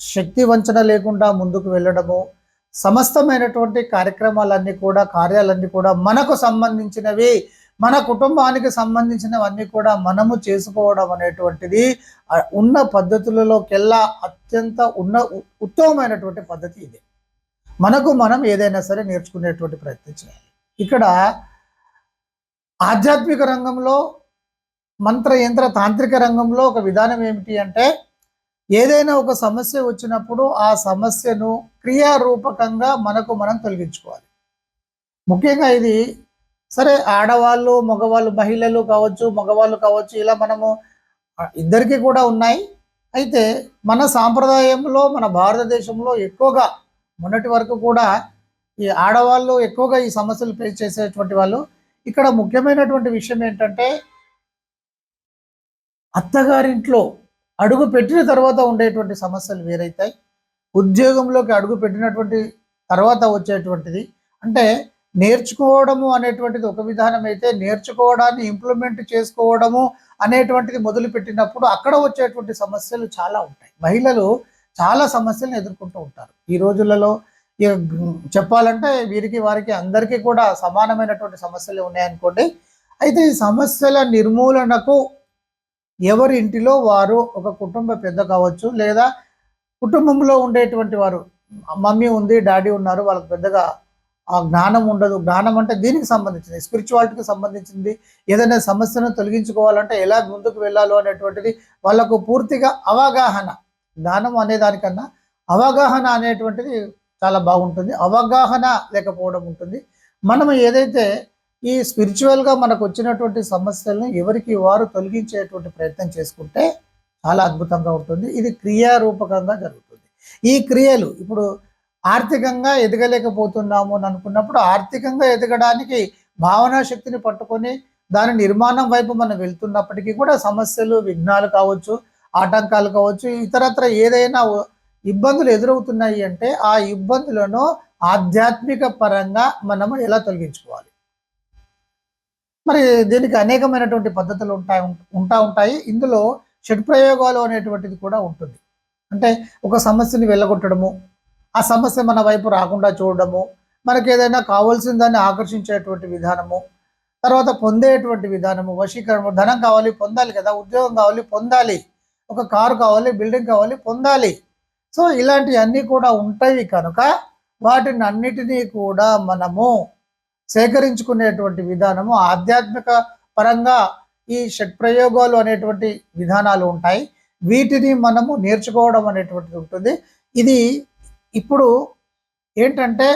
శక్తి వంచన లేకుండా ముందుకు వెళ్ళడము సమస్తమైనటువంటి కార్యక్రమాలన్నీ కూడా కార్యాలన్నీ కూడా మనకు సంబంధించినవి మన కుటుంబానికి సంబంధించినవన్నీ కూడా మనము చేసుకోవడం అనేటువంటిది ఉన్న పద్ధతులలోకెల్లా అత్యంత ఉన్న ఉత్తమమైనటువంటి పద్ధతి ఇది. మనకు మనం ఏదైనా సరే నేర్చుకునేటువంటి ప్రయత్నం చేయాలి. ఇక్కడ ఆధ్యాత్మిక రంగంలో మంత్ర యంత్ర తాంత్రిక రంగంలో ఒక విధానం ఏమిటి అంటే ఏదైనా ఒక సమస్య వచ్చినప్పుడు ఆ సమస్యను క్రియారూపకంగా మనకు మనం తొలగించుకోవాలి. ముఖ్యంగా ఇది సరే ఆడవాళ్ళు మగవాళ్ళు మహిళలు కావచ్చు మగవాళ్ళు కావచ్చు ఇలా మనము ఇద్దరికి ఇద్దరికీ కూడా ఉన్నాయి. అయితే మన సాంప్రదాయంలో మన భారతదేశంలో ఎక్కువగా మొన్నటి వరకు కూడా ఈ ఆడవాళ్ళు ఎక్కువగా ఈ సమస్యలు ఫేస్ చేసేటువంటి వాళ్ళు. ఇక్కడ ముఖ్యమైనటువంటి విషయం ఏంటంటే అత్తగారింట్లో అడుగు పెట్టిన తర్వాత ఉండేటువంటి సమస్యలు వేరైతాయి. ఉద్యోగంలోకి అడుగు పెట్టినటువంటి తర్వాత వచ్చేటువంటిది. అంటే నేర్చుకోవడము అనేటువంటిది ఒక విధానం అయితే నేర్చుకోవడాన్ని ఇంప్లిమెంట్ చేసుకోవడము అనేటువంటిది మొదలు పెట్టినప్పుడు అక్కడ వచ్చేటువంటి సమస్యలు చాలా ఉంటాయి. మహిళలు చాలా సమస్యలను ఎదుర్కొంటూ ఉంటారు. ఈ రోజులలో చెప్పాలంటే వీరికి వారికి అందరికీ కూడా సమానమైనటువంటి సమస్యలు ఉన్నాయనుకోండి. అయితే ఈ సమస్యల నిర్మూలనకు ఎవరి ఇంటిలో వారు ఒక కుటుంబ పెద్ద కావచ్చు లేదా కుటుంబంలో ఉండేటువంటి వారు మమ్మీ ఉంది డాడీ ఉన్నారు వాళ్ళకి పెద్దగా ఆ జ్ఞానం ఉండదు. జ్ఞానం అంటే దీనికి సంబంధించింది. స్పిరిచువాలిటీకి సంబంధించింది. ఏదైనా సమస్యను తొలగించుకోవాలంటే ఎలా ముందుకు వెళ్ళాలో అనేటువంటిది వాళ్ళకు పూర్తిగా అవగాహన. జ్ఞానం అనే దానికన్నా అవగాహన అనేటువంటిది చాలా బాగుంటుంది. అవగాహన లేకపోవడం ఉంటుంది. మనం ఏదైతే ఈ స్పిరిచువల్గా మనకు వచ్చినటువంటి సమస్యలను ఎవరికి వారు తొలగించేటువంటి ప్రయత్నం చేసుకుంటే చాలా అద్భుతంగా ఉంటుంది. ఇది క్రియారూపకంగా జరుగుతుంది. ఈ క్రియలు ఇప్పుడు ఆర్థికంగా ఎదగలేకపోతున్నాము అని అనుకున్నప్పుడు ఆర్థికంగా ఎదగడానికి భావనా శక్తిని పట్టుకొని దాని నిర్మాణం వైపు మనం వెళ్తున్నప్పటికీ కూడా సమస్యలు విఘ్నాలు కావచ్చు ఆటంకాలు కావచ్చు ఇతరత్ర ఏదైనా ఇబ్బందులు ఎదురవుతున్నాయి అంటే ఆ ఇబ్బందులను ఆధ్యాత్మిక పరంగా మనము ఎలా తొలగించుకోవాలి? మరి దీనికి అనేకమైనటువంటి పద్ధతులు ఉంటాయి ఉంటా ఉంటాయి. ఇందులో షడ్ప్రయోగాలు అనేటువంటిది కూడా ఉంటుంది. అంటే ఒక సమస్యని వెళ్ళగొట్టడము ఆ సమస్య మన వైపు రాకుండా చూడడము మనకి ఏదైనా కావాల్సిన దాన్ని ఆకర్షించేటువంటి విధానము తర్వాత పొందేటువంటి విధానము వశీకరణ ధనం కావాలి పొందాలి కదా ఉద్యోగం కావాలి పొందాలి ఒక కారు కావాలి బిల్డింగ్ కావాలి పొందాలి. సో ఇలాంటివన్నీ కూడా ఉంటాయి కనుక వాటిని అన్నిటినీ కూడా మనము సేకరించుకునేటువంటి విధానము ఆధ్యాత్మిక పరంగా ఈ షట్ప్రయోగాలు అనేటువంటి విధానాలు ఉంటాయి. వీటిని మనము నేర్చుకోవడం అనేటువంటిది ఉంటుంది. ఇది ఇప్పుడు ఏంటంటే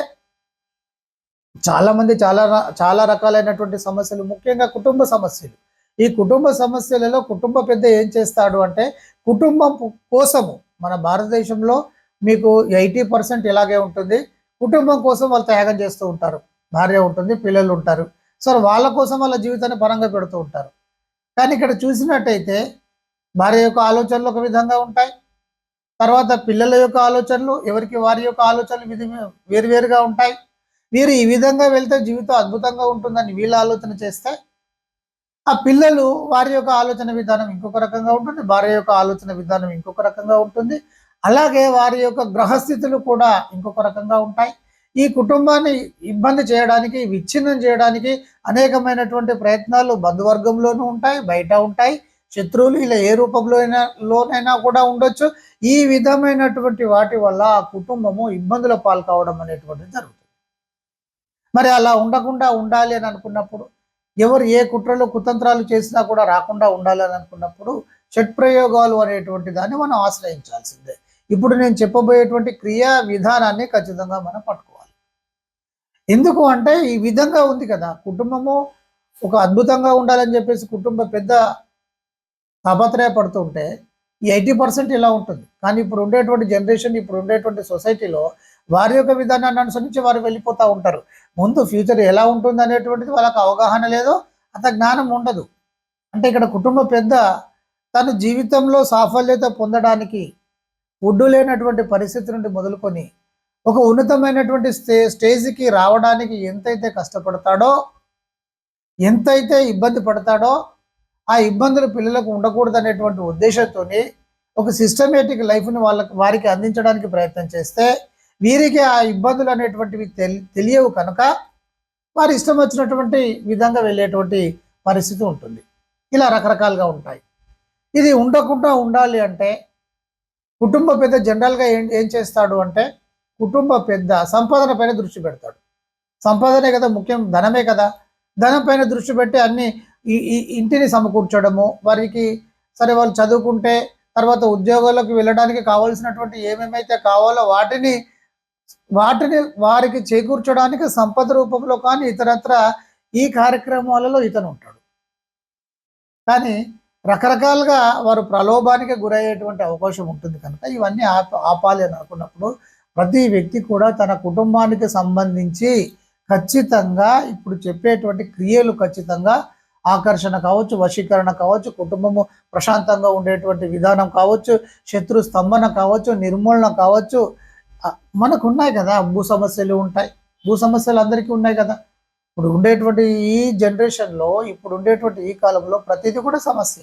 చాలామంది చాలా చాలా రకాలైనటువంటి సమస్యలు ముఖ్యంగా కుటుంబ సమస్యలు. ఈ కుటుంబ సమస్యలలో కుటుంబ పెద్ద ఏం చేస్తాడు అంటే కుటుంబం కోసము మన భారతదేశంలో మీకు ఎయిటీ పర్సెంట్ ఇలాగే ఉంటుంది. కుటుంబం కోసం వాళ్ళు త్యాగం చేస్తూ ఉంటారు. భార్య ఉంటుంది పిల్లలు ఉంటారు. సో వాళ్ళ కోసం వాళ్ళ జీవితాన్ని పరంగా పెడుతూ ఉంటారు. కానీ ఇక్కడ చూసినట్టయితే భార్య యొక్క ఆలోచనలు ఒక విధంగా ఉంటాయి. తర్వాత పిల్లల యొక్క ఆలోచనలు ఎవరికి వారి యొక్క ఆలోచనలు విధి వేరువేరుగా ఉంటాయి. వీరు ఈ విధంగా వెళ్తే జీవితం అద్భుతంగా ఉంటుందని వీళ్ళ ఆలోచన చేస్తే ఆ పిల్లలు వారి యొక్క ఆలోచన విధానం ఇంకొక రకంగా ఉంటుంది భార్య యొక్క ఆలోచన విధానం ఇంకొక రకంగా ఉంటుంది. అలాగే వారి యొక్క గ్రహస్థితులు కూడా ఇంకొక రకంగా ఉంటాయి. ఈ కుటుంబాన్ని ఇబ్బంది చేయడానికి విచ్ఛిన్నం చేయడానికి అనేకమైనటువంటి ప్రయత్నాలు బంధువర్గంలోనూ ఉంటాయి బయట ఉంటాయి. శత్రువులు ఇలా ఏ రూపంలో లోనైనా కూడా ఉండొచ్చు. ఈ విధమైనటువంటి వాటి వల్ల ఆ కుటుంబము ఇబ్బందుల పాల్కావడం అనేటువంటిది జరుగుతుంది. మరి అలా ఉండకుండా ఉండాలి అని అనుకున్నప్పుడు ఎవరు ఏ కుట్రలు కుతంత్రాలు చేసినా కూడా రాకుండా ఉండాలి అని అనుకున్నప్పుడు షట్ప్రయోగాలు అనేటువంటి దాన్ని మనం ఆశ్రయించాల్సిందే. ఇప్పుడు నేను చెప్పబోయేటువంటి క్రియా విధానాన్ని ఖచ్చితంగా మనం పట్టుకోవాలి. ఎందుకు అంటే ఈ విధంగా ఉంది కదా. కుటుంబము ఒక అద్భుతంగా ఉండాలని చెప్పేసి కుటుంబ పెద్ద తాపత్రయ పడుతుంటే ఈ ఎయిటీ పర్సెంట్ ఇలా ఉంటుంది. కానీ ఇప్పుడు ఉండేటువంటి జనరేషన్ ఇప్పుడు ఉండేటువంటి సొసైటీలో వారి యొక్క విధానాన్ని అనుసరించి వారు వెళ్ళిపోతూ ఉంటారు. ముందు ఫ్యూచర్ ఎలా ఉంటుంది అనేటువంటిది వాళ్ళకి అవగాహన లేదో అంత జ్ఞానం ఉండదు. అంటే ఇక్కడ కుటుంబ పెద్ద తన జీవితంలో సాఫల్యత పొందడానికి ఒడ్డు లేనటువంటి పరిస్థితి నుండి మొదలుకొని ఒక ఉన్నతమైనటువంటి స్టే స్టేజ్కి రావడానికి ఎంతైతే కష్టపడతాడో ఎంతైతే ఇబ్బంది పడతాడో ఆ ఇబ్బందులు పిల్లలకు ఉండకూడదు అనేటువంటి ఉద్దేశంతో ఒక సిస్టమేటిక్ లైఫ్ని వాళ్ళకి వారికి అందించడానికి ప్రయత్నం చేస్తే వీరికి ఆ ఇబ్బందులు అనేటువంటివి తెలి తెలియవు కనుక వారి ఇష్టం వచ్చినటువంటి విధంగా వెళ్ళేటువంటి పరిస్థితి ఉంటుంది. ఇలా రకరకాలుగా ఉంటాయి. ఇది ఉండకుండా ఉండాలి అంటే కుటుంబ పెద్ద జనరల్గా ఏం ఏం చేస్తాడు అంటే కుటుంబ పెద్ద సంపాదన పైన దృష్టి పెడతాడు. సంపాదనే కదా ముఖ్యం ధనమే కదా. ధనం పైన దృష్టి పెట్టి అన్ని ఈ ఇంటిని సమకూర్చడము వారికి సరే వాళ్ళు చదువుకుంటే తర్వాత ఉద్యోగాలకు వెళ్ళడానికి కావాల్సినటువంటి ఏమేమైతే కావాలో వాటిని వాటిని వారికి చేకూర్చడానికి సంపద రూపంలో కానీ ఇతరత్ర ఈ కార్యక్రమాలలో ఇతను ఉంటాడు. కానీ రకరకాలుగా వారు ప్రలోభానికి గురయ్యేటువంటి అవకాశం ఉంటుంది కనుక ఇవన్నీ ఆప ఆపాలి అని అనుకున్నప్పుడు ప్రతి వ్యక్తి కూడా తన కుటుంబానికి సంబంధించి ఖచ్చితంగా ఇప్పుడు చెప్పేటువంటి క్రియలు ఖచ్చితంగా ఆకర్షణ కావచ్చు వశీకరణ కావచ్చు కుటుంబము ప్రశాంతంగా ఉండేటువంటి విధానం కావచ్చు శత్రు స్తంభన కావచ్చు నిర్మూలన కావచ్చు. మనకు ఉన్నాయి కదా భూ సమస్యలు ఉంటాయి. భూ సమస్యలు అందరికీ ఉన్నాయి కదా. ఇప్పుడు ఉండేటువంటి ఈ జనరేషన్లో ఇప్పుడు ఉండేటువంటి ఈ కాలంలో ప్రతిదీ కూడా సమస్య.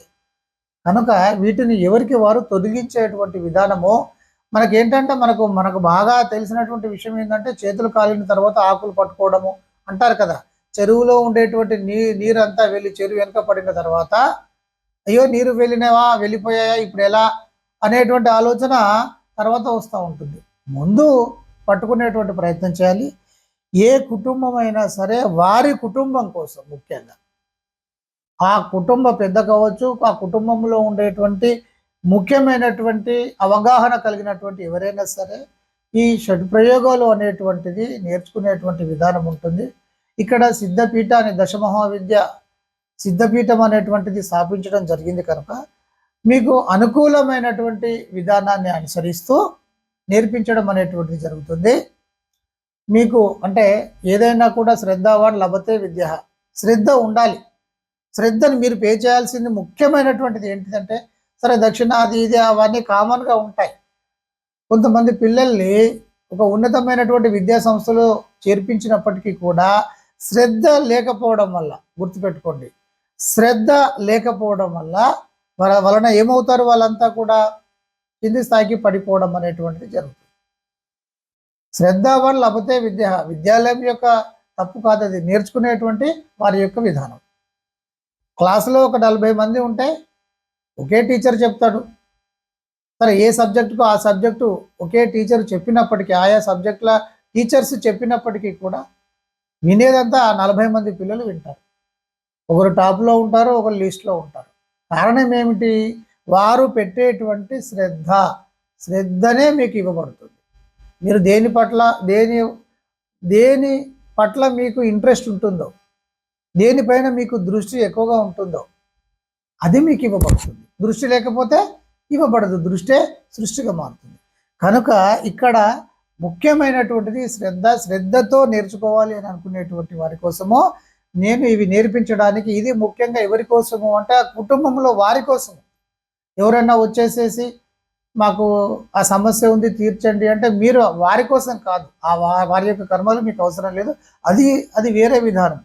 కనుక వీటిని ఎవరికి వారు తొలగించేటువంటి విధానము మనకి ఏంటంటే మనకు మనకు బాగా తెలిసినటువంటి విషయం ఏంటంటే చేతులు కాలిన తర్వాత ఆకులు పట్టుకోవడము అంటారు కదా. చెరువులో ఉండేటువంటి నీ నీరు అంతా వెళ్ళి చెరువు వెనుక పడిన తర్వాత అయ్యో నీరు వెళ్ళినవా వెళ్ళిపోయాయా ఇప్పుడు ఎలా అనేటువంటి ఆలోచన తర్వాత వస్తూ ఉంటుంది. ముందు పట్టుకునేటువంటి ప్రయత్నం చేయాలి. ఏ కుటుంబం అయినా సరే వారి కుటుంబం కోసం ముఖ్యంగా. ఆ కుటుంబ పెద్ద కావచ్చు ఆ కుటుంబంలో ఉండేటువంటి ముఖ్యమైనటువంటి అవగాహన కలిగినటువంటి ఎవరైనా సరే ఈ షడ్ ప్రయోగాలు అనేటువంటిది నేర్చుకునేటువంటి విధానం ఉంటుంది. ఇక్కడ సిద్ధపీఠ అనే దశమహావిద్య సిద్ధపీఠం అనేటువంటిది స్థాపించడం జరిగింది కనుక మీకు అనుకూలమైనటువంటి విధానాన్ని అనుసరిస్తూ నేర్పించడం అనేటువంటిది జరుగుతుంది. మీకు అంటే ఏదైనా కూడా శ్రద్ధవాన్ లభతే విద్య. శ్రద్ధ ఉండాలి. శ్రద్ధను మీరు పే చేయాల్సింది ముఖ్యమైనటువంటిది ఏంటిదంటే సరే దక్షిణాది ఇది అవన్నీ కామన్గా ఉంటాయి. కొంతమంది పిల్లల్ని ఒక ఉన్నతమైనటువంటి విద్యా సంస్థలో చేర్పించినప్పటికీ కూడా శ్రద్ధ లేకపోవడం వల్ల గుర్తుపెట్టుకోండి శ్రద్ధ లేకపోవడం వల్ల వాళ్ళ వలన ఏమవుతారు వాళ్ళంతా కూడా? కింది స్థాయికి పడిపోవడం అనేటువంటిది జరుగుతుంది. శ్రద్ధ వల్ల లభతే విద్య విద్యాలయం యొక్క తప్పు కాదు అది నేర్చుకునేటువంటి వారి యొక్క విధానం. క్లాసులో ఒక నలభై మంది ఉంటే ఒకే టీచర్ చెప్తాడు. సరే ఏ సబ్జెక్టుకు ఆ సబ్జెక్టు ఒకే టీచర్ చెప్పినప్పటికీ ఆయా సబ్జెక్టుల టీచర్స్ చెప్పినప్పటికీ కూడా వినేదంతా ఆ నలభై మంది పిల్లలు వింటారు. ఒకరు టాప్లో ఉంటారు ఒకరు లిస్ట్లో ఉంటారు. కారణం ఏమిటి? వారు పెట్టేటువంటి శ్రద్ధ. శ్రద్ధనే మీకు ఇవ్వబడుతుంది. మీరు దేని పట్ల దేని దేని పట్ల మీకు ఇంట్రెస్ట్ ఉంటుందో దేనిపైన మీకు దృష్టి ఎక్కువగా ఉంటుందో అది మీకు ఇవ్వబడుతుంది. దృష్టి లేకపోతే ఇవ్వబడదు. దృష్టే సృష్టిగా మారుతుంది. కనుక ఇక్కడ ముఖ్యమైనటువంటిది శ్రద్ధ శ్రద్ధతో నేర్చుకోవాలి అని అనుకునేటువంటి వారి కోసము నేను ఇవి నేర్పించడానికి ఇది ముఖ్యంగా ఎవరి కోసము అంటే ఆ కుటుంబంలో వారి కోసము. ఎవరైనా వచ్చేసేసి మాకు ఆ సమస్య ఉంది తీర్చండి అంటే మీరు వారి కోసం కాదు. ఆ వారి యొక్క కర్మలు మీకు అవసరం లేదు. అది అది వేరే విధానం.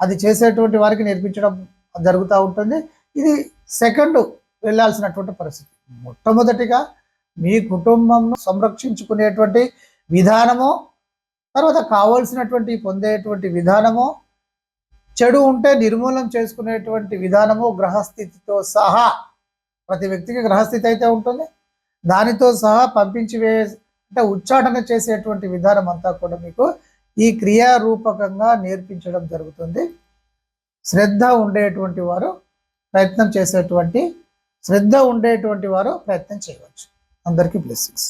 అది చేసేటువంటి వారికి నేర్పించడం జరుగుతూ ఉంటుంది. ఇది సెకండ్ వెళ్ళాల్సినటువంటి పరిస్థితి. మొట్టమొదటిగా మీ కుటుంబంను సంరక్షించుకునేటువంటి విధానము తర్వాత కావాల్సినటువంటి పొందేటువంటి విధానము చెడు ఉంటే నిర్మూలన చేసుకునేటువంటి విధానము గ్రహస్థితితో సహా ప్రతి వ్యక్తికి గ్రహస్థితి అయితే ఉంటుంది. దానితో సహా పంపించి వే అంటే ఉచ్చాటన చేసేటువంటి విధానం అంతా కూడా మీకు ఈ క్రియారూపకంగా నేర్పించడం జరుగుతుంది. శ్రద్ధ ఉండేటువంటి వారు ప్రయత్నం చేసేటువంటి శ్రద్ధ ఉండేటువంటి వారు ప్రయత్నం చేయవచ్చు. అందరికీ బ్లెస్సింగ్స్